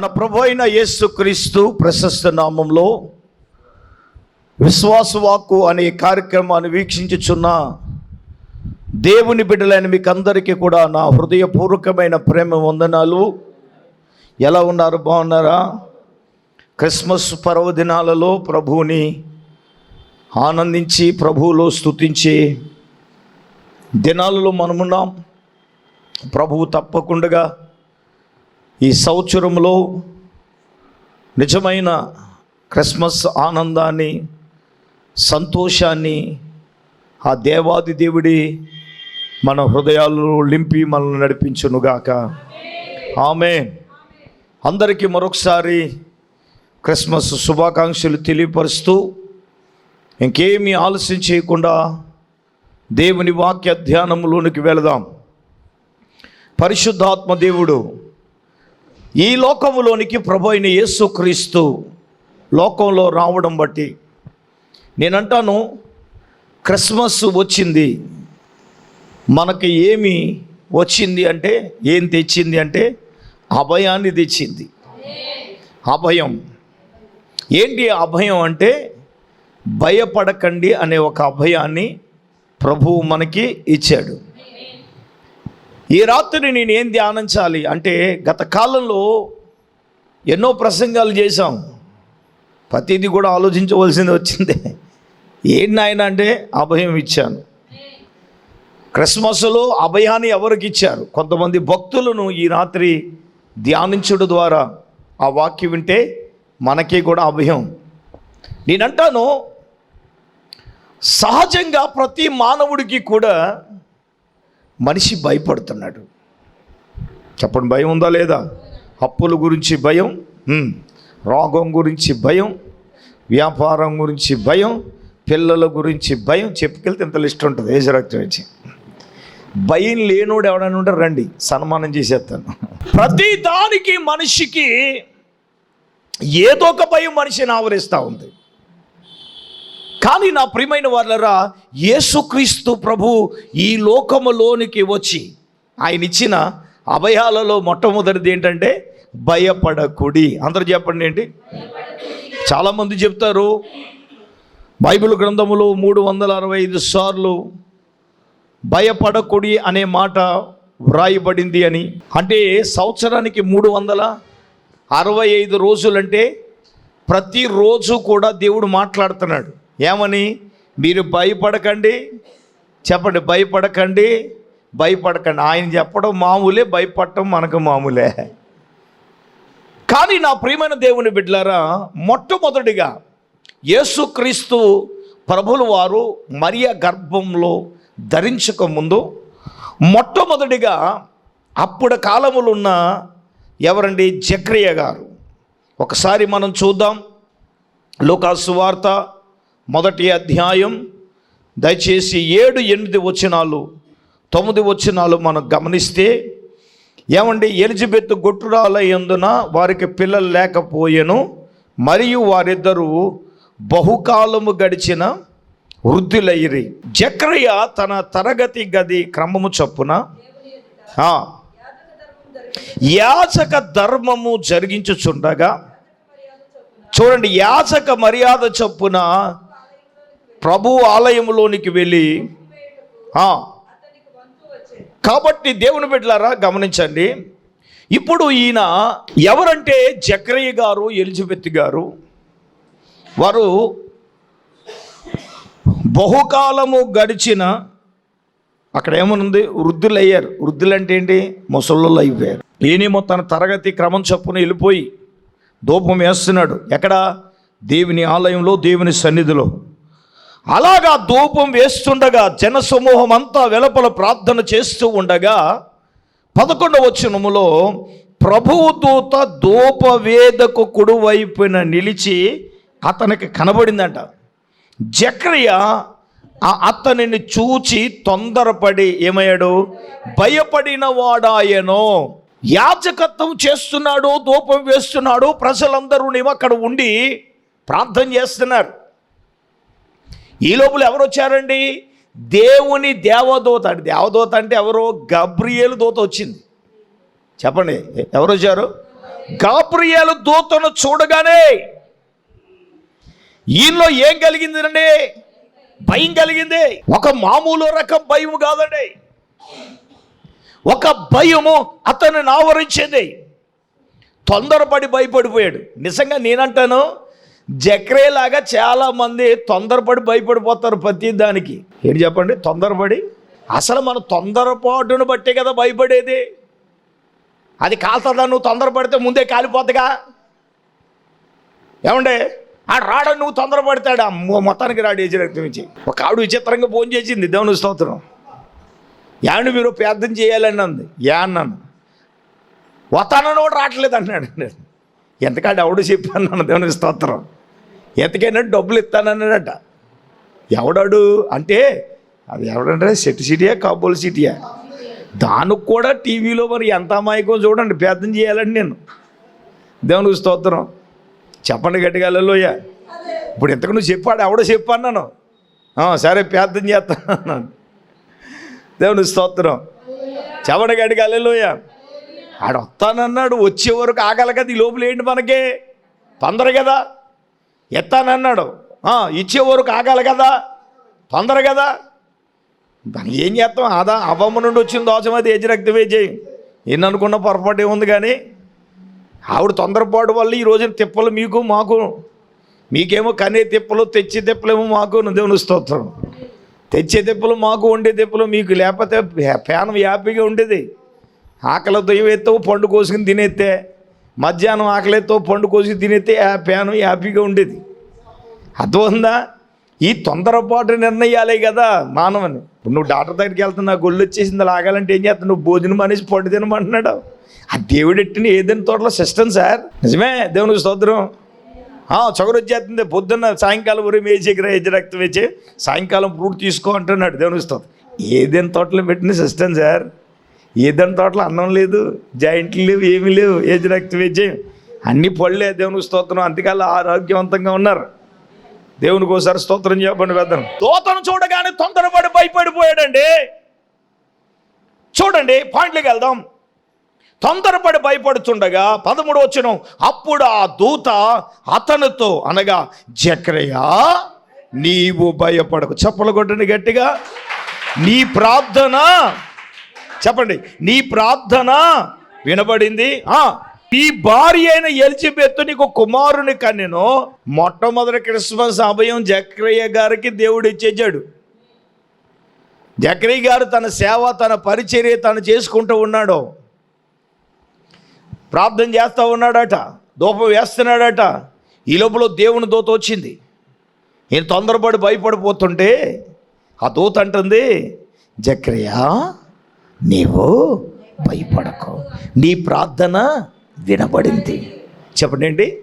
మన ప్రభు అయిన యేసుక్రీస్తు ప్రశస్త నామంలో విశ్వాసవాక్కు అనే కార్యక్రమాన్ని వీక్షించుచున్న దేవుని బిడ్డలైన మీకు అందరికీ కూడా నా హృదయపూర్వకమైన ప్రేమ వందనాలు. ఎలా ఉన్నారు? బాగున్నారా? క్రిస్మస్ పర్వదినాలలో ప్రభువుని ఆనందించి ప్రభువులో స్తుతించి దినాలలో మనమున్నాం. ప్రభువు తప్పకుండా ఈ సంవత్సరంలో నిజమైన క్రిస్మస్ ఆనందాన్ని సంతోషాన్ని ఆ దేవాది దేవుడి మన హృదయాల్లో నింపి మనల్ని నడిపించునుగాక. ఆమె అందరికీ మరొకసారి క్రిస్మస్ శుభాకాంక్షలు తెలియపరుస్తూ ఇంకేమీ ఆలస్యం చేయకుండా దేవుని వాక్య ధ్యానంలోనికి వెళదాం. పరిశుద్ధాత్మ దేవుడు ఈ లోకములోనికి ప్రభు అయిన యేసుక్రీస్తు లోకంలో రావడం బట్టి నేనంటాను క్రిస్మస్ వచ్చింది. మనకి ఏమి వచ్చింది అంటే ఏం తెచ్చింది అంటే అభయాన్ని తెచ్చింది. అభయం. ఏంటి అభయం అంటే భయపడకండి అనే ఒక అభయాన్ని ప్రభువు మనకి ఇచ్చాడు. ఈ రాత్రి నేను ఏం ధ్యానించాలి? అంటే గత కాలంలో ఎన్నో ప్రసంగాలు చేశాం. ప్రతిదీ కూడా ఆలోచించవలసింది వచ్చింది. ఏంటి నాయన అంటే అభయం ఇచ్చాను. క్రిస్మస్లో అభయాన్ని ఎవరికి ఇచ్చారు? కొంతమంది భక్తులను ఈ రాత్రి ధ్యానించడం ద్వారా ఆ వాక్యం వింటే మనకి కూడా అభయం. నేనంటాను సహజంగా ప్రతి మానవుడికి కూడా మనిషి భయపడుతున్నాడు. చెప్పండి భయం ఉందా లేదా? అప్పుల గురించి భయం రోగం గురించి భయం వ్యాపారం గురించి భయం పిల్లల గురించి భయం చెప్పుకెళ్తే ఇంత లిస్ట్ ఉంటుంది ఏజరక్తం వచ్చి భయం లేనోడు ఎవడైనా ఉంటే రండి సన్మానం చేసేస్తాను. ప్రతి దానికి మనిషికి ఏదో ఒక భయం మనిషిని ఆవరిస్తూ ఉంది. కానీ నా ప్రియమైన వాళ్ళరా యేసుక్రీస్తు ప్రభు ఈ లోకములోనికి వచ్చి ఆయన ఇచ్చిన అభయాలలో మొట్టమొదటిది ఏంటంటే భయపడకుడి. అందరూ చెప్పండి ఏంటి? చాలామంది చెప్తారు బైబిల్ గ్రంథములో మూడు వందల అరవై ఐదు సార్లు భయపడకుడి అనే మాట వ్రాయబడింది అని. అంటే సంవత్సరానికి మూడు వందల అరవై ఐదు రోజులంటే ప్రతిరోజు కూడా దేవుడు మాట్లాడుతున్నాడు. ఏమని? మీరు భయపడకండి. చెప్పండి భయపడకండి. భయపడకండి. ఆయన చెప్పడం మామూలే భయపడటం మనకు మామూలే. కానీ నా ప్రియమైన దేవుని బిడ్డలారా మొట్టమొదటిగా యేసుక్రీస్తు ప్రభులు వారు మరియ గర్భంలో ధరించక ముందు మొట్టమొదటిగా అప్పుడు కాలములు ఉన్న ఎవరండి? జక్రియ గారు. ఒకసారి మనం చూద్దాం. లోకాసు వార్త మొదటి అధ్యాయం దయచేసి ఏడు ఎనిమిది వచనాలు తొమ్మిది వచనాలు మనం గమనిస్తే ఏమండి ఎలిజబెత్ గొట్టురాలయ్యందున వారికి పిల్లలు లేకపోయెను మరియు వారిద్దరూ బహుకాలము గడిచిన వృద్ధులయ్యి జక్రయ్య తన తరగతి గది క్రమము చొప్పున యాచక ధర్మము జరిగించుచుండగా చూడండి యాచక మర్యాద చొప్పున ప్రభు ఆలయంలోనికి వెళ్ళి కాబట్టి దేవుని బిడ్డలారా గమనించండి. ఇప్పుడు ఈయన ఎవరంటే జక్రయ్య గారు ఎలిజబెత్ గారు? వారు బహుకాలము గడిచిన అక్కడ ఏమనుంది? వృద్ధులు అయ్యారు వృద్ధులు అంటే ఏంటి? ముసళ్ళు అయిపోయారు. ఈయనేమో తన తరగతి క్రమం చొప్పున వెళ్ళిపోయి ధూపం వేస్తున్నాడు. ఎక్కడ? దేవుని ఆలయంలో దేవుని సన్నిధిలో. అలాగా ధూపం వేస్తుండగా జనసమూహం అంతా వెలపల ప్రార్థన చేస్తూ ఉండగా పదకొండవ వచనములో ప్రభువు దూత ధూపవేదకు కుడివైపున నిలిచి అతనికి కనబడిందంట. జక్రియ ఆ అతనిని చూచి తొందరపడి ఏమయ్యాడు? భయపడిన వాడాయనో యాజకత్వం చేస్తున్నాడు ధూపం వేస్తున్నాడు ప్రజలందరూ అక్కడ ఉండి ప్రార్థన చేస్తున్నారు. ఈ లోపల ఎవరు వచ్చారండి దేవుని దేవదూత అంటే దేవదూత అంటే ఎవరో? గబ్రియేలు దూత వచ్చింది. చెప్పండి ఎవరు వచ్చారు గాబ్రియేలు దూతను చూడగానే ఈయనలో ఏం కలిగిందండి భయం కలిగింది. ఒక మామూలు రకం భయం కాదండి. ఒక భయము అతన్ని ఆవరించింది. తొందరపడి భయపడిపోయాడు. నిజంగా నేనంటాను జక్రేలాగా చాలా మంది తొందరపడి భయపడిపోతారు ప్రతి దానికి ఏంటి చెప్పండి? తొందరపడి? అసలు మన తొందరపాటును బట్టే కదా భయపడేది. అది కాల్తుందా నువ్వు తొందరపడితే ముందే కాలిపోద్దిగా. ఏమండే? ఆ రాడా నువ్వు తొందరపడతాడు? మొత్తానికి రాడు ఏజీ రక్తం ఇచ్చి ఒక ఆవిడ విచిత్రంగా ఫోన్ చేసింది. దేవుని స్తోత్రం. యాండు మీరు ప్రార్థన చేయాలని అంది. యా అన్నాను. వతానని కూడా రావట్లేదు అన్నాడు నేను ఎంతకాడు ఎవడు చెప్పాను దేవుని స్తోత్రం. ఎంతకైనా డబ్బులు ఇస్తానన్నాడట. ఎవడాడు? అంటే అది ఎవడంటే సెట్ సిటీయా కాబోల్ సిటీయా? దానికి కూడా టీవీలో మరి ఎంత అమాయకం చూడండి పేదం చేయాలండి నేను. దేవునికి స్తోత్రం. చెప్పండి గట్టిగా లోయ ఇప్పుడు ఇంతకు నువ్వు చెప్పాడు ఎవడో చెప్పాను సరే పేదం చేస్తాను దేవుని స్తోత్రం. చెప్పండి గట్టిగా లోయ ఆడ వస్తానన్నాడు వచ్చే వరకు ఆగలి కదా ఈ లోపల ఏంటి మనకి? తొందర కదా ఎత్తానన్నాడు. ఇచ్చే వరకు ఆగాలి కదా తొందర కదా. దానికి ఏం చేస్తాం? ఆదా అవ్వమ్మ నుండి వచ్చిన దోషం అది ఏజీ రక్తమే చేయి ఎన్ని అనుకున్న పొరపాటు ఏముంది కానీ ఆవిడ తొందరపాటు వల్ల ఈ రోజున తిప్పలు మీకు మాకు మీకేమో కనే తిప్పలు తెచ్చే తిప్పలేమో మాకు దేవుని స్తోత్రం. తెచ్చే తిప్పలు మాకు వండే తిప్పలు మీకు లేకపోతే ఫ్యాన్ హ్యాపీగా ఉండేది. ఆకలితో ఎత్తో పండు కోసుకుని తినేస్తే మధ్యాహ్నం ఆకలితో పండు కోసి తినేతే ఆ హ్యాపీగా ఉండేది. అర్థమైందా ఈ తొందరపాటు నిర్ణయాలే కదా మానవని. ఇప్పుడు నువ్వు డాక్టర్ దగ్గరికి వెళ్తున్నా గొల్లు వచ్చేసింది లాగాలంటే ఏం చేస్తావు? నువ్వు భోజనం అనేసి పండు తినమంటున్నాడు. ఆ దేవుడు ఎట్టిన ఏదైనా తోటలో సిస్టమ్ సార్. నిజమే దేవునికి స్తోత్రం. ఆ, చొగరు వచ్చేస్తుంది. పొద్దున్న సాయంకాలం ఉరి వేసి వేసి రక్తం వేసి సాయంకాలం ఫ్రూట్ తీసుకో అంటున్నాడు దేవునికి స్తోత్రం. ఏదైనా తోటలో పెట్టిన సిస్టమ్ సార్. ఏదైనా తోటలో అన్నం లేదు జాయింట్లు లేవు ఏమీ లేవు ఏజ్ రక్తం వేసి అన్ని పళ్ళే దేవునికి స్తోత్రం. అంతకల్లా ఆరోగ్యవంతంగా ఉన్నారు. దేవునికి ఒకసారి స్తోత్రం చెప్పండి పెద్దను దోతను చూడగానే తొందరపడి భయపడిపోయాడండి. చూడండి పాయింట్లోకి వెళ్దాం. తొందరపడి భయపడుతుండగా పదమూడు వచ్చిన అప్పుడు ఆ దూత అతనితో అనగా జక్రయ్య నీవు భయపడకు. చెప్పలు కొట్టండి గట్టిగా. నీ ప్రార్థన చెప్పండి నీ ప్రార్థన వినబడింది? ఆ ఈ భార్య అయిన ఎలిజబెత్ నీకు కుమారుని కన్నెను. మొట్టమొదటి క్రిస్మస్ అభయం జక్రయ్య గారికి దేవుడు ఇచ్చేసాడు జక్రయ్య గారు తన సేవ తన పరిచర్య తను చేసుకుంటూ ఉన్నాడు. ప్రార్థన చేస్తూ ఉన్నాడట దూపం వేస్తున్నాడట. ఈ లోపల దేవుని దూత వచ్చింది. ఈయన తొందరపడి భయపడిపోతుంటే ఆ దూత అంటుంది జక్రయ్య నీవు భయపడకు. నీ ప్రార్థన వినబడింది. చెప్పండి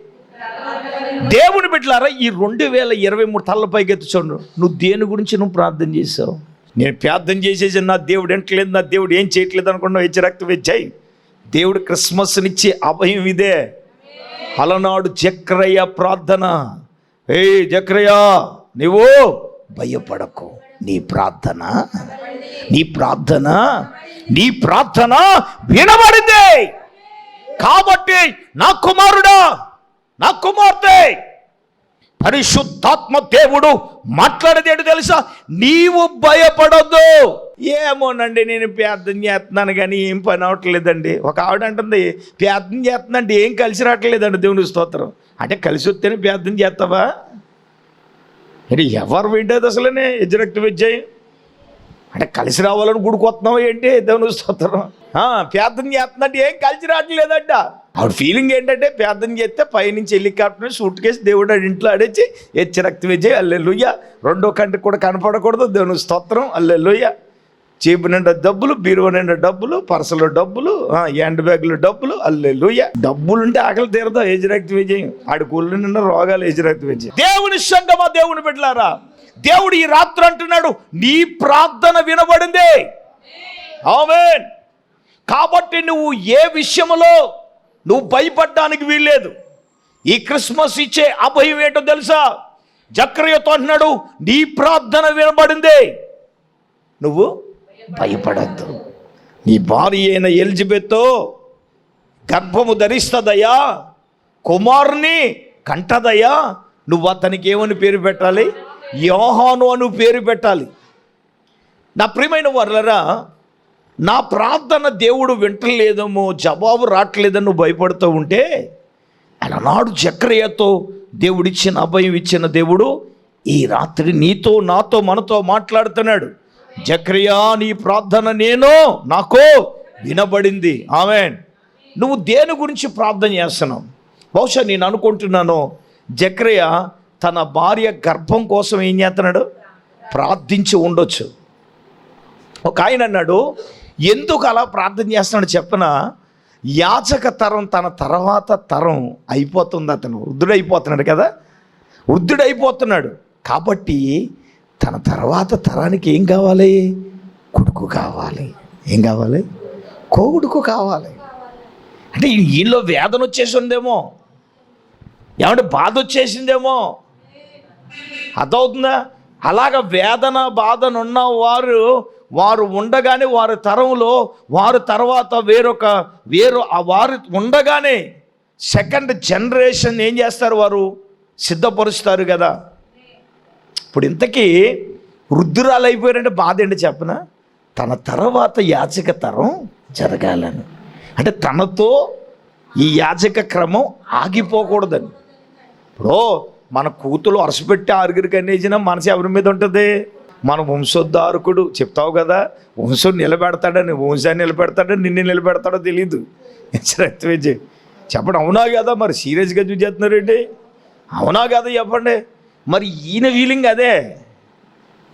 దేవుని బిడ్డలారా ఈ రెండు వేల ఇరవై మూడు తల్ల ఎత్తు చూడు నువ్వు దేని గురించి నువ్వు ప్రార్థన చేసావు నేను ప్రార్థన చేసేసి నా దేవుడు ఎంటలేదు నా దేవుడు ఏం చేయట్లేదు అనుకున్నావు? హెచ్చ రక్తం వచ్చాయి దేవుడు క్రిస్మస్నిచ్చే అభయం ఇదే. అలనాడు చక్రయ్య ప్రార్థన. ఏ జక్రయ్య నువ్వు భయపడకు. నీ ప్రార్థన నీ ప్రార్థన నీ ప్రార్థన వినబడింది. కాబట్టి నా కుమారుడా నా కుమార్తె పరిశుద్ధాత్మ దేవుడు మాట్లాడేది ఏంటో తెలుసా? నీవు భయపడొద్దు. ఏమోనండి నేను ప్రార్థన చేస్తున్నాను కానీ ఏం పని అవట్లేదండి. ఒక ఆవిడ అంటుంది ప్రార్థన చేస్తుందంటే ఏం కలిసి రావట్లేదండి దేవుని స్తోత్రం. అంటే కలిసి వస్తేనే ప్రార్థన చేస్తావా? అంటే ఎవరు వింటేది అసలనే? ఎజ్జరక్తి విజయ్. అంటే కలిసి రావాలని గుడికొస్తున్నావు ఏంటి? దేవుని స్తోత్రం. ఆ, ప్రార్థన ఏం కలిసి రావట్లేదంట. ఆవిడ ఫీలింగ్ ఏంటంటే ప్రార్థన చేస్తే పైనుంచి హెలికాప్టర్ సూట్ కేసి దేవుడు ఆడి ఇంట్లో ఆడేసి ఎచ్చి రక్త వేచి అల్లెలుయ్య రెండో కంటికి కూడా కనపడకూడదు దేవుని స్తోత్రం అల్లెలుయ్య చేపు నిండా డబ్బులు బీరువా నిండా డబ్బులు పర్సలో డబ్బులు హ్యాండ్ బ్యాగ్లో డబ్బులు అల్లెలుయ్య డబ్బులు ఉంటే ఆకలి తీరదా ఏజ్ రక్త విజయం. ఆడి కూళ్ళు నిండా రోగాలు ఏజ్ రక్త విజయం. దేవుని సంగమా దేవుని పెట్టలారా దేవుడు ఈ రాత్రి అంటున్నాడు నీ ప్రార్థన వినబడింది. ఆమెన్. కాబట్టి నువ్వు ఏ విషయంలో నువ్వు భయపడడానికి వీల్లేదు. ఈ క్రిస్మస్ ఇచ్చే అభయం ఏంటో తెలుసా? జక్రయ్యతో అంటున్నాడు నీ ప్రార్థన వినబడింది. నువ్వు భయపడద్దు. నీ భార్య అయిన ఎలిజబెత్తో గర్భము ధరిస్తుందయ్యా కుమారుని కంటదయ్యా నువ్వు అతనికి ఏమని పేరు పెట్టాలి? యోహాను అను పేరు పెట్టాలి. నా ప్రియమైన వర్లరా నా ప్రార్థన దేవుడు వింటలేదేమో జవాబు రావట్లేదని నువ్వు భయపడుతూ ఉంటే అలనాడు చక్రయ్యతో దేవుడిచ్చిన అభయం ఇచ్చిన దేవుడు ఈ రాత్రి నీతో నాతో మనతో మాట్లాడుతున్నాడు. జక్రియా నీ ప్రార్థన నేను నాకు వినబడింది. ఆమె నువ్వు దేని గురించి ప్రార్థన చేస్తున్నావు? బహుశా నేను అనుకుంటున్నాను జక్రయ్య తన భార్య గర్భం కోసం ఏం చేస్తున్నాడు? ప్రార్థించి ఉండొచ్చు. ఒక ఆయన అన్నాడు ఎందుకు అలా ప్రార్థన చేస్తున్నాడు చెప్పిన? యాచక తరం తన తర్వాత తరం అయిపోతుంది అతను. వృద్ధుడైపోతున్నాడు కదా? వృద్ధుడైపోతున్నాడు. కాబట్టి తన తర్వాత తరానికి ఏం కావాలి? కొడుకు కావాలి. ఏం కావాలి? కోగుడుకు కావాలి. అంటే వీళ్ళు వేదన వచ్చేసి ఉందేమో ఏమంటే బాధ వచ్చేసిందేమో. అర్థమవుతుందా అలాగ వేదన బాధనున్న వారు వారు ఉండగానే వారి తరంలో వారు తర్వాత వేరొక వేరు వారు ఉండగానే సెకండ్ జనరేషన్ ఏం చేస్తారు వారు? సిద్ధపరుస్తారు కదా. ఇప్పుడు ఇంతకీ వృద్ధురాలు అయిపోయారంటే బాధ ఏంటి చెప్పన? తన తర్వాత యాచక తరం జరగాలని. అంటే తనతో ఈ యాచక క్రమం ఆగిపోకూడదని. ఇప్పుడు మన కూతులు అరసపెట్టి ఆరుగురికి అనేసిన మనసు ఎవరి మీద ఉంటుంది? మన వంశోద్ధారకుడు చెప్తావు కదా వంశం నిలబెడతాడని వంశాన్ని నిలబెడతాడని నిన్ను నిలబెడతాడో తెలీదు. రక్తవేజీ చెప్పండి అవునా కదా మరి? సీరియస్గా చూసేస్తున్నారండి అవునా కదా చెప్పండి. మరి ఈయన ఫీలింగ్ అదే.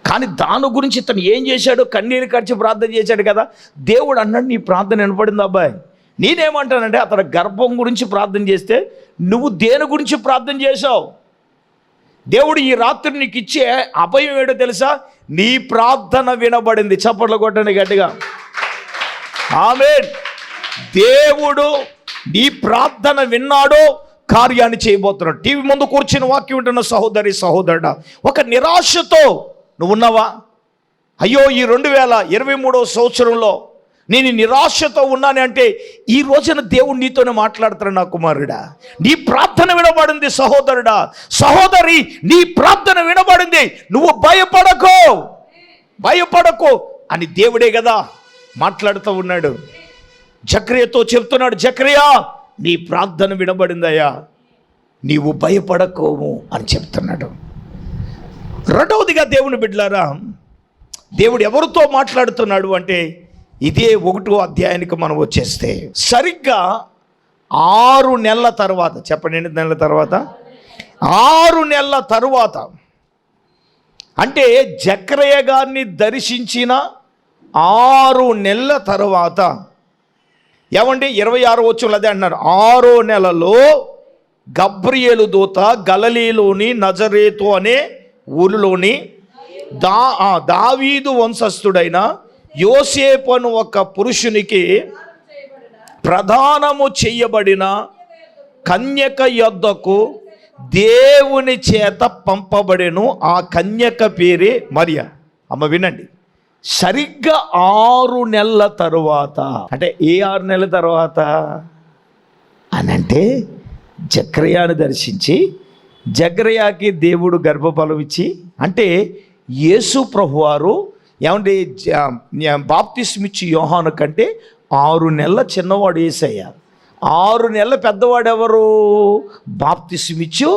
కానీ దాని గురించి ఇతను ఏం చేశాడు? కన్నీరు ఖర్చు ప్రార్థన చేశాడు కదా. దేవుడు అన్నాడు నీ ప్రార్థన వినపడింది అబ్బాయి? నేనేమంటానంటే అతని గర్భం గురించి ప్రార్థన చేస్తే నువ్వు దేని గురించి ప్రార్థన చేశావు? దేవుడు ఈ రాత్రి నీకు ఇచ్చే అభయం ఏడో తెలుసా? నీ ప్రార్థన వినబడింది. చప్పట్లు కొట్టండి గట్టిగా. ఆమె దేవుడు నీ ప్రార్థన విన్నాడో కార్యాన్ని చేయబోతున్నాడు. టీవీ ముందు కూర్చుని వాక్యం వింటున్న సహోదరి సహోదరుడ ఒక నిరాశతో నువ్వు ఉన్నావా? అయ్యో ఈ రెండు వేల ఇరవై మూడవ సంవత్సరంలో నేను నిరాశతో ఉన్నాను అంటే ఈ రోజున దేవుడు నీతోనే మాట్లాడతాడు నా కుమారుడా. నీ ప్రార్థన వినబడింది సహోదరుడా. సహోదరి నీ ప్రార్థన వినబడింది. నువ్వు భయపడకో. భయపడకో అని దేవుడే కదా మాట్లాడుతూ ఉన్నాడు. జక్రియతో చెప్తున్నాడు జక్రియా నీ ప్రార్థన వినబడిందయ్యా. నీవు భయపడకోము అని చెప్తున్నాడు. రెండవదిగా దేవుని బిడ్డలారా దేవుడు ఎవరితో మాట్లాడుతున్నాడు అంటే ఇదే ఒకటో అధ్యాయానికి మనం వచ్చేస్తే సరిగ్గా ఆరు నెలల తర్వాత చెప్పండి ఎన్ని నెలల తర్వాత? ఆరు నెలల తరువాత అంటే జక్రయ్య గారిని దర్శించిన ఆరు నెలల తర్వాత ఏమండి? ఇరవై ఆరు వచ్చులు అదే అన్నారు. ఆరో నెలలో గబ్రియేలు దూత గలలీలోని నజరేతు అనే ఊరిలోని దా దావీదు వంశస్థుడైన యోసేపు అను ఒక పురుషునికి ప్రధానము చేయబడిన కన్యక యొద్దకు దేవుని చేత పంపబడెను. ఆ కన్యక పేరే మరియ. అమ్మ వినండి. సరిగ్గా ఆరు నెలల తరువాత. అంటే ఏ ఆరు నెలల తర్వాత? అనంటే జక్రయాను దర్శించి జగ్రయాకి దేవుడు గర్భఫలం ఇచ్చి అంటే యేసు ప్రభువారు ఏమంటే బాప్తిస్మిచ్చి యోహాను కంటే ఆరు నెలల చిన్నవాడు ఏసయ్య. ఆరు నెలల పెద్దవాడు ఎవరు బాప్తిస్మిచ్చు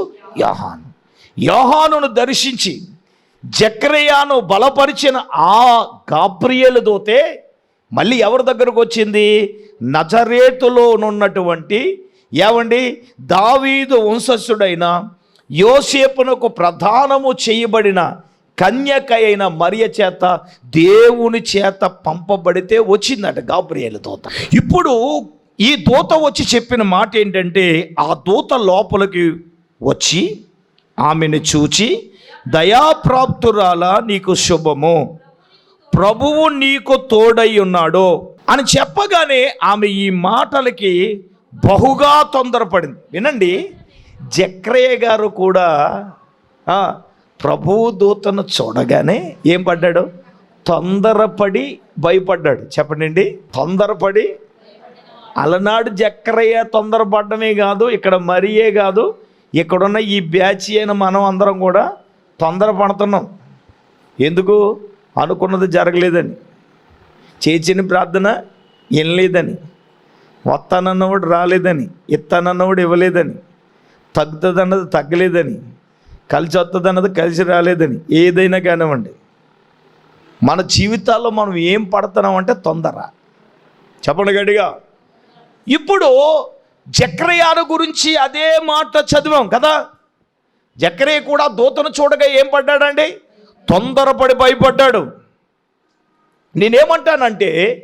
యోహాను. యోహానును దర్శించి జక్రయాను బలపరిచిన ఆ గాబ్రియలు దోతే మళ్ళీ ఎవరి దగ్గరకు వచ్చింది? నజరేతులో ఉన్నటువంటి ఏమండి దావీదు వంశస్థుడైన యోసేపునకు ప్రధానము చేయబడిన కన్యక అయిన మరియ చేత దేవుని చేత పంపబడితే వచ్చిందట గాబ్రియలు దూత. ఇప్పుడు ఈ దూత వచ్చి చెప్పిన మాట ఏంటంటే ఆ దూత లోపలికి వచ్చి ఆమెను చూచి దయాప్రాప్తురాల నీకు శుభము. ప్రభువు నీకు తోడై ఉన్నాడు. అని చెప్పగానే ఆమె ఈ మాటలకి బహుగా తొందరపడింది. వినండి జక్రయ్య గారు కూడా ప్రభువు దూతను చూడగానే ఏం పడ్డాడు? తొందరపడి భయపడ్డాడు. చెప్పండి తొందరపడి అలనాడు జక్కరయ్య తొందరపడ్డమే కాదు ఇక్కడ మరియే కాదు ఇక్కడున్న ఈ బ్యాచ్ అయిన మనం అందరం కూడా తొందరపడుతున్నాం. ఎందుకు? అనుకున్నది జరగలేదని. చేసిన ప్రార్థన వినలేదని. వస్తానన్నవాడు రాలేదని. ఇస్తానన్నవాడు ఇవ్వలేదని. తగ్గుతుంది అన్నది తగ్గలేదని. కలిసి వస్తుంది అన్నది కలిసి రాలేదని. ఏదైనా కానివ్వండి. మన జీవితాల్లో మనం ఏం పడుతున్నామంటే తొందర. చెప్పండి గట్టిగా. ఇప్పుడు జక్రయాను గురించి అదే మాట చదివాం కదా. జక్రయ్య కూడా దూతను చూడగా ఏం పడ్డాడండి? తొందరపడి భయపడ్డాడు. నేనేమంటానంటే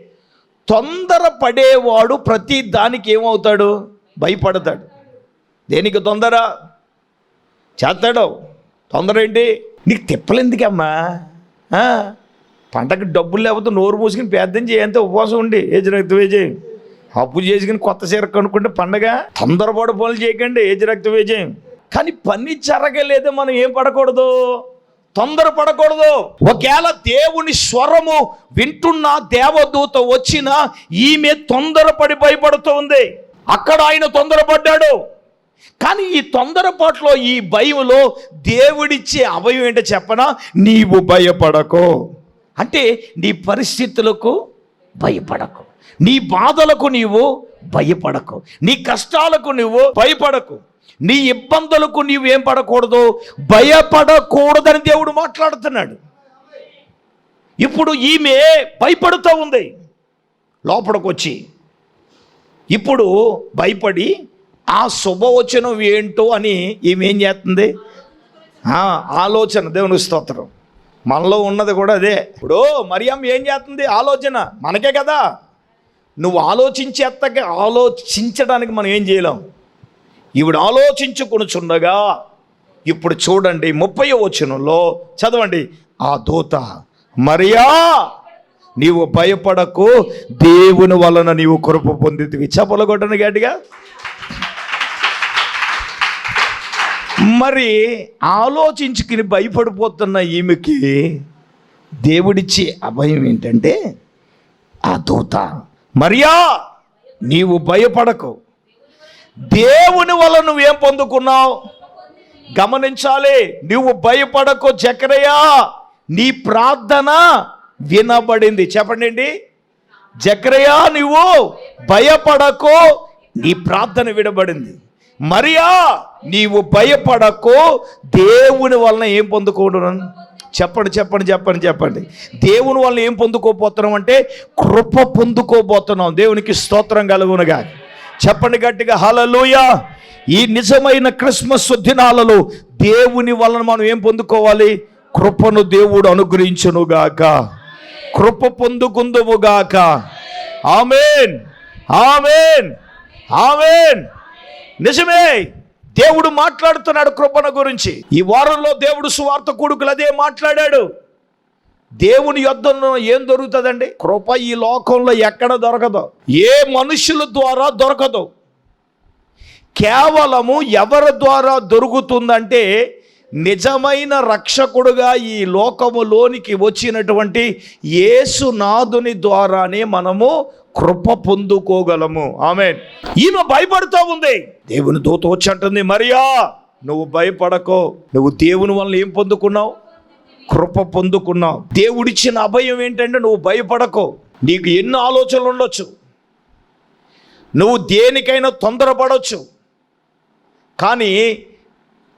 తొందరపడేవాడు ప్రతి దానికి ఏమవుతాడు? భయపడతాడు. దేనికి తొందర? చేస్తాడు. తొందర ఏంటి నీకు తిప్పలేందుకమ్మా? ఆ? పంటకు డబ్బులు లేకపోతే నోరు మూసుకుని పెద్దం చేయంత ఉపవాసం ఉండి. ఏజ్ రక్త వేజయం అప్పు చేసుకుని కొత్త చీర కనుక్కుంటే పండగ తొందరపాటు పనులు చేయకండి ఏజ్ రక్త వేజయం కానీ పని జరగలేదే మనం ఏం పడకూడదు? తొందర పడకూడదు. ఒకవేళ దేవుని స్వరము వింటున్న దేవదూత వచ్చిన ఈమె తొందరపడి భయపడుతోంది అక్కడ ఆయన తొందరపడ్డాడు. కానీ ఈ తొందరపాట్లో ఈ భయంలో దేవుడిచ్చే అభయం ఏంటో చెప్పనా? నీవు భయపడకు. అంటే నీ పరిస్థితులకు భయపడకు. నీ బాధలకు నీవు భయపడకు. నీ కష్టాలకు నువ్వు భయపడకు. నీ ఇబ్బందులకు నీవు ఏం పడకూడదు? భయపడకూడదని దేవుడు మాట్లాడుతున్నాడు. ఇప్పుడు ఈమె భయపడుతూ ఉంది. లోపలికి వచ్చి ఇప్పుడు భయపడి ఆ శుభవచనం ఏంటో అని ఏమేం ఏం చేస్తుంది ఆలోచన దేవుని స్తోత్రం. మనలో ఉన్నది కూడా అదే. ఇప్పుడు మరియమ్మ ఏం చేస్తుంది? ఆలోచన. మనకే కదా. నువ్వు ఆలోచించేత్తగా ఆలోచించడానికి మనం ఏం చేయలేం. ఈవిడ ఆలోచించుకొనుచుండగా ఇప్పుడు చూడండి ముప్పై వచనంలో చదవండి. ఆ దూత మరియా నీవు భయపడకు. దేవుని వలన నీవు కృప పొందితివి. చెప్పలగొట్టను గట్టిగా. మరి ఆలోచించుకుని భయపడిపోతున్న ఈమెకి దేవుడిచ్చే అభయం ఏంటంటే ఆ దూత మరియా నీవు భయపడకు. దేవుని వల్ల నువ్వేం పొందుకున్నావు? గమనించాలి నువ్వు భయపడకు జకరయ్యా. నీ ప్రార్థన వినబడింది. చెప్పండి అండి. జకరయ్యా నువ్వు భయపడకు. నీ ప్రార్థన వినబడింది. మరియా నీవు భయపడకు. దేవుని వలన ఏం పొందుకోవడం? చెప్పండి చెప్పండి చెప్పండి చెప్పండి. దేవుని వలన ఏం పొందుకోబోతున్నాం అంటే కృప పొందుకోబోతున్నాం. దేవునికి స్తోత్రం కలుగునుగా. చెప్పండి గట్టిగా హలలుయ ఈ నిజమైన క్రిస్మస్ దినాలలో దేవుని వలన మనం ఏం పొందుకోవాలి? కృపను దేవుడు అనుగ్రహించునుగాక. కృప పొందుకుందువుగాక. ఆమెన్. ఆమెన్. ఆమెన్. నిజమే దేవుడు మాట్లాడుతున్నాడు కృపణ గురించి. ఈ వారంలో దేవుడు సువార్త కొడుకులు అదే మాట్లాడాడు. దేవుని యొద్దను ఏం దొరుకుతుందండి? కృప ఈ లోకంలో ఎక్కడ దొరకదు. ఏ మనుషుల ద్వారా దొరకదు. కేవలము ఎవరి ద్వారా దొరుకుతుందంటే నిజమైన రక్షకుడుగా ఈ లోకములోనికి వచ్చినటువంటి యేసునాథుని ద్వారానే మనము కృప పొందుకోగలము. ఆమె ఈమె భయపడుతూ ఉంది. దేవుని దూత వచ్చి అంటుంది మరియా నువ్వు భయపడకో. నువ్వు దేవుని వలన ఏం పొందుకున్నావు? కృప పొందుకున్నావు. దేవుడిచ్చిన అభయం ఏంటంటే నువ్వు భయపడకో. నీకు ఎన్ని ఆలోచనలు ఉండొచ్చు. నువ్వు దేనికైనా తొందరపడవచ్చు కానీ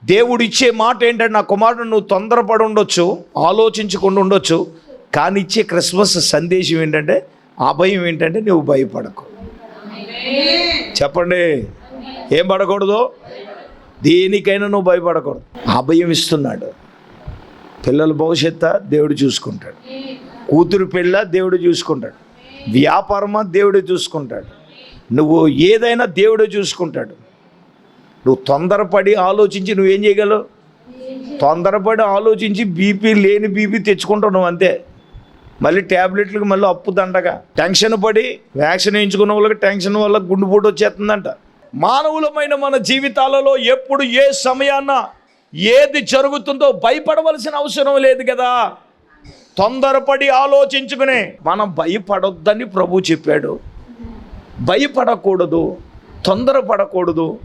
దేవుడు ఇచ్చే మాట ఏంటంటే నా కుమారుడు నువ్వు తొందరపడి ఉండొచ్చు ఆలోచించకుండా ఉండొచ్చు కానీ ఇచ్చే క్రిస్మస్ సందేశం ఏంటంటే అభయం ఏంటంటే నువ్వు భయపడకు. చెప్పండి. ఏం పడకూడదు? దేనికైనా నువ్వు భయపడకూడదు. అభయం ఇస్తున్నాడు. పిల్లల భవిష్యత్తు దేవుడు చూసుకుంటాడు. కూతురు పెళ్ళ దేవుడు చూసుకుంటాడు. వ్యాపారమా దేవుడు చూసుకుంటాడు. నువ్వు ఏదైనా దేవుడు చూసుకుంటాడు. నువ్వు తొందరపడి ఆలోచించి నువ్వేం చేయగలవు? తొందరపడి ఆలోచించి బీపీ లేని బీపీ తెచ్చుకుంటున్నావు అంతే. మళ్ళీ ట్యాబ్లెట్లకు మళ్ళీ అప్పు దండగా. టెన్షన్ పడి వ్యాక్సిన్ వేయించుకున్న వాళ్ళకి టెన్షన్ వల్ల గుండెపోటు వచ్చేస్తుందంట. మానవులమైన మన జీవితాలలో ఎప్పుడు ఏ సమయాన్న ఏది జరుగుతుందో భయపడవలసిన అవసరం లేదు కదా. తొందరపడి ఆలోచించుకునే. మనం భయపడొద్దని ప్రభు చెప్పాడు. భయపడకూడదు. తొందరపడకూడదు.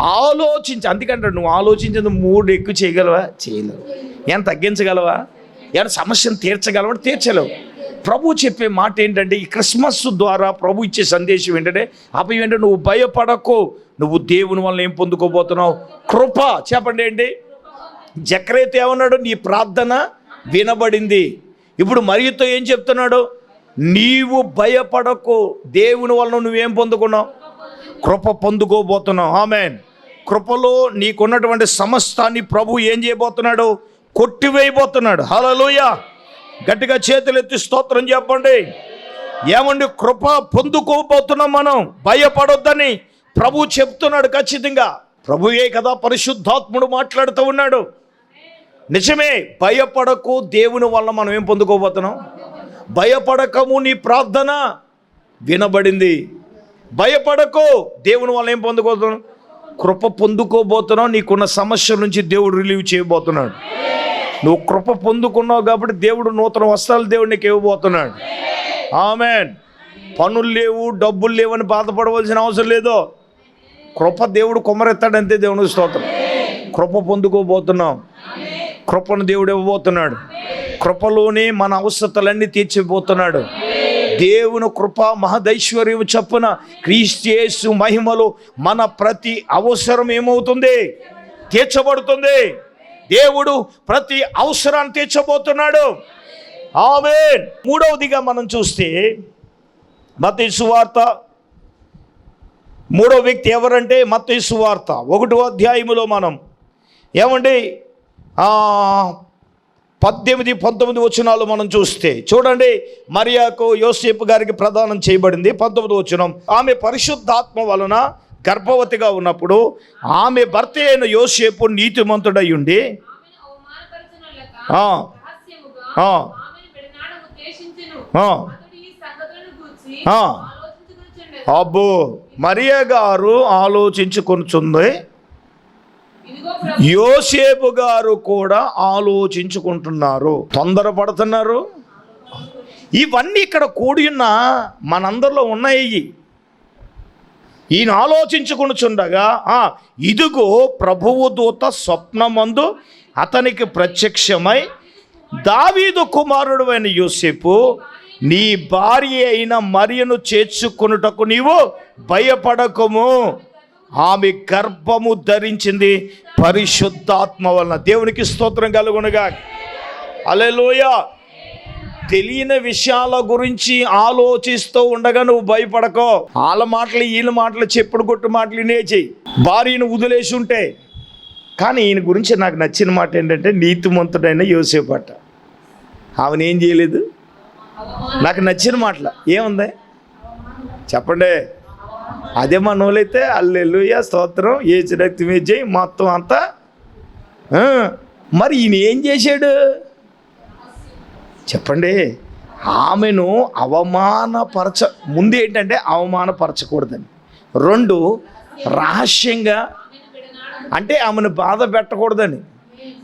ఆలోచించి. అందుకంటే నువ్వు ఆలోచించేది మూడు ఎక్కువ చేయగలవా? చేయలేవు. ఏమైనా తగ్గించగలవా? ఏమైనా సమస్యను తీర్చగలవా? తీర్చలేవు. ప్రభు చెప్పే మాట ఏంటంటే ఈ క్రిస్మస్ ద్వారా ప్రభు ఇచ్చే సందేశం ఏంటంటే అప్పుడు ఏంటంటే నువ్వు భయపడకు. నువ్వు దేవుని వల్ల ఏం పొందుకోబోతున్నావు? కృప. చెప్పండి ఏంటి? జక్రైతే ఏమన్నాడు? నీ ప్రార్థన వినబడింది. ఇప్పుడు మరియుతో ఏం చెప్తున్నాడు? నీవు భయపడకు. దేవుని వలన నువ్వేం పొందుకున్నావు? కృప పొందుకోబోతున్నావు. ఆమెన్. కృపలో నీకున్నటువంటి సమస్తాన్ని ప్రభు ఏం చేయబోతున్నాడు? కొట్టివేయబోతున్నాడు. హలోయ గట్టిగా చేతులు ఎత్తి స్తోత్రం చెప్పండి. ఏమండి? కృప పొందుకోబోతున్నాం మనం. భయపడొద్దని ప్రభు చెప్తున్నాడు ఖచ్చితంగా. ప్రభుయే కదా పరిశుద్ధాత్ముడు మాట్లాడుతూ ఉన్నాడు. నిజమే భయపడకు దేవుని వల్ల మనం ఏం పొందుకోబోతున్నాం? భయపడకము నీ ప్రార్థన. వినబడింది. భయపడకు. దేవుని వల్ల ఏం పొందుకోతున్నావు కృప పొందుకోబోతున్నావు. నీకున్న సమస్య నుంచి దేవుడు రిలీవ్ చేయబోతున్నాడు. నువ్వు కృప పొందుకున్నావు కాబట్టి దేవుడు నూతన వస్త్రాలు దేవుడు నీకు ఇవ్వబోతున్నాడు. ఆమెన్. పనులు లేవు డబ్బులు లేవని బాధపడవలసిన అవసరం లేదు. కృప దేవుడు కుమరెత్తాడంతే దేవుని స్తోత్రం. కృప పొందుకోబోతున్నాం. కృపను దేవుడు ఇవ్వబోతున్నాడు. కృపలోనే మన అవసరతలన్నీ తీర్చిపోతున్నాడు. దేవుని కృప మహదైశ్వర్యం చప్పున క్రీస్తు మహిమలో మన ప్రతి అవసరం ఏమవుతుంది? తీర్చబడుతుంది. దేవుడు ప్రతి అవసరాన్ని తీర్చబోతున్నాడు. ఆమె మూడవదిగా మనం చూస్తే మత సువార్త మూడో వ్యక్తి ఎవరంటే మత సువార్త ఒకటో అధ్యాయములో మనం ఏమండి? పద్దెనిమిది పంతొమ్మిది వచనాలు మనం చూస్తే చూడండి మరియాకు యోసేపు గారికి ప్రదానం చేయబడింది పంతొమ్మిది వచనం. ఆమె పరిశుద్ధాత్మ వలన గర్భవతిగా ఉన్నప్పుడు ఆమె భర్త అయిన యోసేపు నీతిమంతుడై ఉండి అబ్బో మరియా గారు ఆలోచించుకొనుచుంది యోసేపు గారు కూడా ఆలోచించుకుంటున్నారు. తొందరపడుతున్నారు. ఇవన్నీ ఇక్కడ కూడి ఉన్న మనందరిలో ఉన్నాయి. ఈయన ఆలోచించుకునిచుండగా ఇదిగో ప్రభువు దూత స్వప్నమందు అతనికి ప్రత్యక్షమై దావీదు కుమారుడు అయిన యూసేపు నీ భార్య అయిన మరియను చేర్చుకొనుటకు నీవు భయపడకము. ఆమె గర్భము ధరించింది పరిశుద్ధాత్మ వలన. దేవునికి స్తోత్రం కలుగునగా అలెలోయ తెలియని విషయాల గురించి ఆలోచిస్తూ ఉండగా నువ్వు భయపడకో. వాళ్ళ మాటలు వీళ్ళ మాటలు చెప్పుడు కొట్టు మాటలు చెయ్యి. భార్యను వదిలేసి ఉంటే కానీ ఈయన గురించి నాకు నచ్చిన మాట ఏంటంటే నీతిమంతుడైన యోసేపట ఆమెను ఏం చేయలేదు? నాకు నచ్చిన మాటలు. ఏముంది? చెప్పండి. అదే మనోళ్ళైతే అల్లెలుయ స్తోత్రం ఏ రక్తం వేజేయి మొత్తం అంతా. మరి ఈయన ఏం చేశాడు? చెప్పండి. ఆమెను అవమానపరచ ముందు ఏంటంటే అవమానపరచకూడదని. రెండు రహస్యంగా అంటే ఆమెను బాధ పెట్టకూడదని.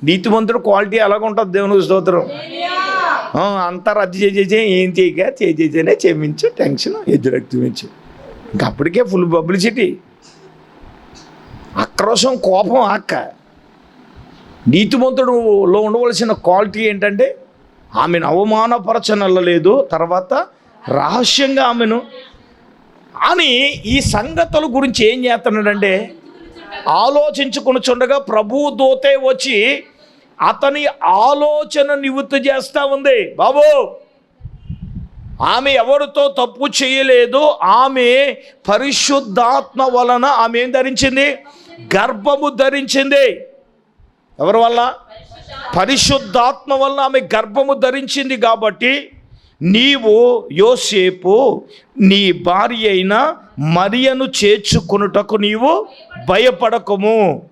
నీతివంతుడు క్వాలిటీ ఎలాగ ఉంటుంది దేవుని స్తోత్రం అంతా రద్దు చేసేసే ఏం చేయక చేసేసేనే క్షమించు టెన్షన్ ఎదురెక్తిమించు ఇంక అప్పటికే ఫుల్ పబ్లిసిటీ ఆక్రోశం కోపం అక్క నీతిమంతుడులో ఉండవలసిన క్వాలిటీ ఏంటంటే ఆమెను అవమానపరచనల్లలేదు తర్వాత రహస్యంగా ఆమెను అని ఈ సంగతుల గురించి ఏం చేస్తున్నాడంటే ఆలోచించుకుని ప్రభువు దూతే వచ్చి అతని ఆలోచన నివృత్తి చేస్తూ ఉంది. బాబు! ఆమె ఎవరితో తప్పు చేయలేదు ఆమె పరిశుద్ధాత్మ వలన ఆమె ఏం ధరించింది? గర్భము ధరించింది. ఎవరి వల్ల? పరిశుద్ధాత్మ వల్ల ఆమె గర్భము ధరించింది కాబట్టి నీవు యోసేపు నీ భార్య అయిన మరియను చేర్చుకొనుటకు నీవు భయపడకము.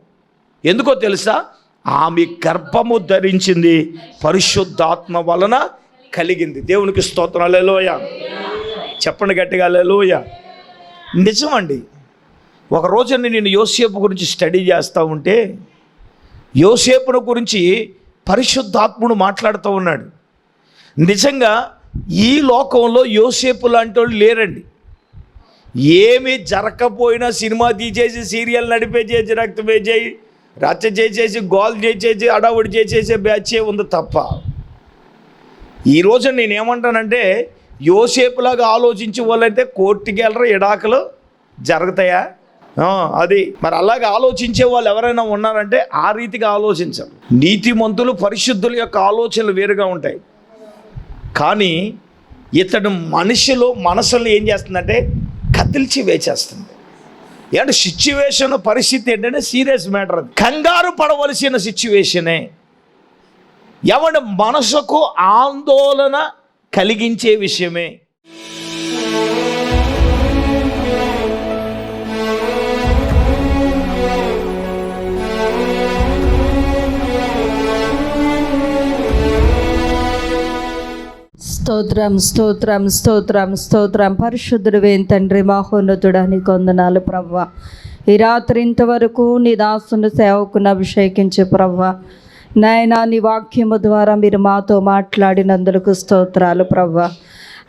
ఎందుకో తెలుసా? ఆమె గర్భము ధరించింది పరిశుద్ధాత్మ వలన కలిగింది. దేవునికి స్తోత్రం. లోయ చెప్పండి గట్టిగా లోయ నిజమండి. ఒక రోజున నేను యోసేపు గురించి స్టడీ చేస్తూ ఉంటే యోసేపును గురించి పరిశుద్ధాత్ముడు మాట్లాడుతూ ఉన్నాడు. నిజంగా ఈ లోకంలో యోసేపు లాంటి వాళ్ళు లేరండి. ఏమి జరగకపోయినా సినిమా తీసేసి సీరియల్ నడిపే చేసి రక్తమే చేయి రచ్చ చేసేసి గోల్ చేసేసి అడావుడి చేసేసే బ్యాచే ఉంది తప్ప. ఈరోజు నేను ఏమంటానంటే యోసేపులాగా ఆలోచించే వాళ్ళైతే కోర్టుకి వెళ్ళరు ఎడాకలు జరుగుతాయా? అది మరి అలాగే ఆలోచించే వాళ్ళు ఎవరైనా ఉన్నారంటే ఆ రీతిగా ఆలోచించరు. నీతిమంతులు పరిశుద్ధుల యొక్క ఆలోచనలు వేరుగా ఉంటాయి. కానీ ఇతడు మనిషిలో మనసులో ఏం చేస్తుందంటే కదిల్చి వేచేస్తుంది. ఏంటంటే సిచ్యువేషన్ పరిస్థితి ఏంటంటే సీరియస్ మ్యాటర్ అది. కంగారు పడవలసిన సిచ్యువేషనే ఎవడి మనసుకు ఆందోళన కలిగించే విషయమే. స్తోత్రం స్తోత్రం స్తోత్రం స్తోత్రం. పరిశుద్ధుడు తండ్రి మహోన్నతుడా కొందనాలు ప్రవ్వ. ఈ రాత్రి ఇంతవరకు నీ దాసును సేవకును అభిషేకించే ప్రవ్వ. నాయనా నీ వాక్యము ద్వారా మీరు మాతో మాట్లాడినందుకు స్తోత్రాలు ప్రవ్వ.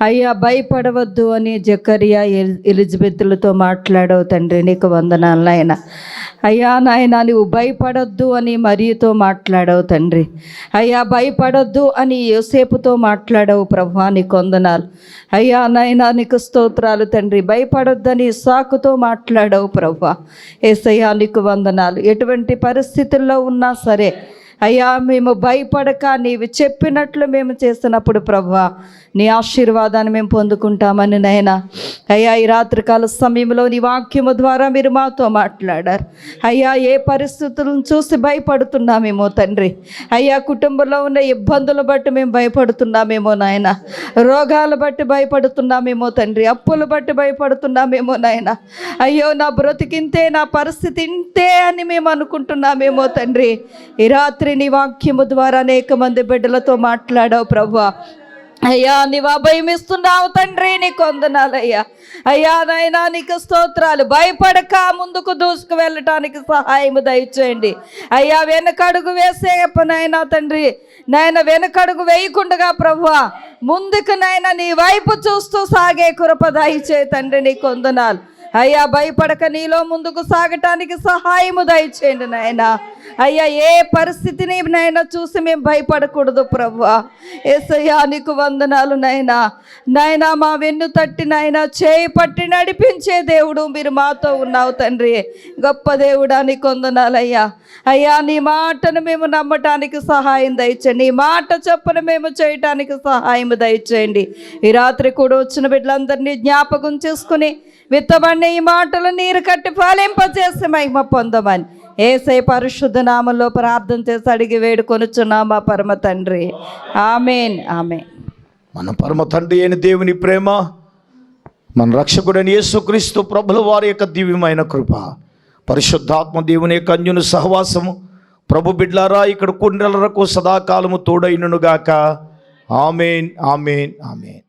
అయ్యా భయపడవద్దు అని జకరియా ఎల్- ఎలిజబెత్లతో మాట్లాడవు తండ్రి నీకు వందనాలు నాయన. అయ్యా నాయన నువ్వు భయపడొద్దు అని మరియుతో మాట్లాడవు తండ్రి. అయ్యా భయపడొద్దు అని యోసేపుతో మాట్లాడవు ప్రభా నీకు వందనాలు. అయ్యా నాయన నీకు స్తోత్రాలు తండ్రి. భయపడొద్దని సాకుతో మాట్లాడవు ప్రభా ఏసయ్యా నీకు వందనాలు. ఎటువంటి పరిస్థితుల్లో ఉన్నా సరే అయ్యా మేము భయపడక నీవు చెప్పినట్లు మేము చేసినప్పుడు ప్రభా నీ ఆశీర్వాదాన్ని మేము పొందుకుంటామని నాయన. అయ్యా ఈ రాత్రికాల సమయంలో నీ వాక్యము ద్వారా మీరు మాతో మాట్లాడారు. అయ్యా ఏ పరిస్థితులను చూసి భయపడుతున్నామేమో తండ్రి. అయ్యా కుటుంబంలో ఉన్న ఇబ్బందులు బట్టి మేము భయపడుతున్నామేమో నాయన. రోగాలు బట్టి భయపడుతున్నామేమో తండ్రి. అప్పులు బట్టి భయపడుతున్నామేమో నాయన. అయ్యో నా బ్రతికింతే నా పరిస్థితి ఇంతే అని మేము అనుకుంటున్నామేమో తండ్రి. ఈ రాత్రి నీ వాక్యము ద్వారా అనేక మంది బిడ్డలతో మాట్లాడావు ప్రభా అయ్యా నీవు అభయమిస్తున్నావు తండ్రి నీకు వందనాలయ్యా. అయ్యా నాయనా నీకు స్తోత్రాలు. భయపడక ముందుకు దూసుకు వెళ్ళటానికి సహాయము దయచేయండి. అయ్యా వెనకడుగు వేసే నాయనా తండ్రి. నాయన వెనకడుగు వేయకుండగా ప్రభువా ముందుకు నాయన నీ వైపు చూస్తూ సాగే కృప దయచే తండ్రి నీకు వందనాలు. అయ్యా భయపడక నీలో ముందుకు సాగటానికి సహాయము దయచేయండి నాయనా. అయ్యా ఏ పరిస్థితిని నైనా చూసి మేము భయపడకూడదు ప్రభువా ఏసయ్యా నీకు వందనాలు నాయనా నాయనా మా వెన్ను తట్టి నాయన చేయి పట్టి నడిపించే దేవుడు మీరు మాతో ఉన్నావు తండ్రి. గొప్ప దేవుడా నీకు వందనాలయ్యా. అయ్యా నీ మాటను మేము నమ్మటానికి సహాయం దయచేయండి. నీ మాట చొప్పున మేము చేయటానికి సహాయం దయచేయండి. ఈ రాత్రి కూడా వచ్చిన బిడ్డలందరినీ జ్ఞాపకం చేసుకుని విత్తబడిన ఈ మాటలు నీరు కట్టి ఫలింపజేసి మహిమ పొందమని ఏసై పరిశుద్ధ నామంలో ప్రార్థన చేసి అడిగి వేడుకొనుచున్నామా పరమ తండ్రి. ఆమెన్ ఆమె మన పరమ తండ్రి అయిన దేవుని ప్రేమ మన రక్షకుడైన యేసుక్రీస్తు ప్రభుల వారి యొక్క దివ్యమైన కృప పరిశుద్ధాత్మ దేవుని యొక్క అన్యుని సహవాసము. ప్రభు బిడ్లారా ఇక్కడ కుండలకు సదాకాలము తోడైననుగాక ఆమెన్ ఆమెన్ ఆమెన్.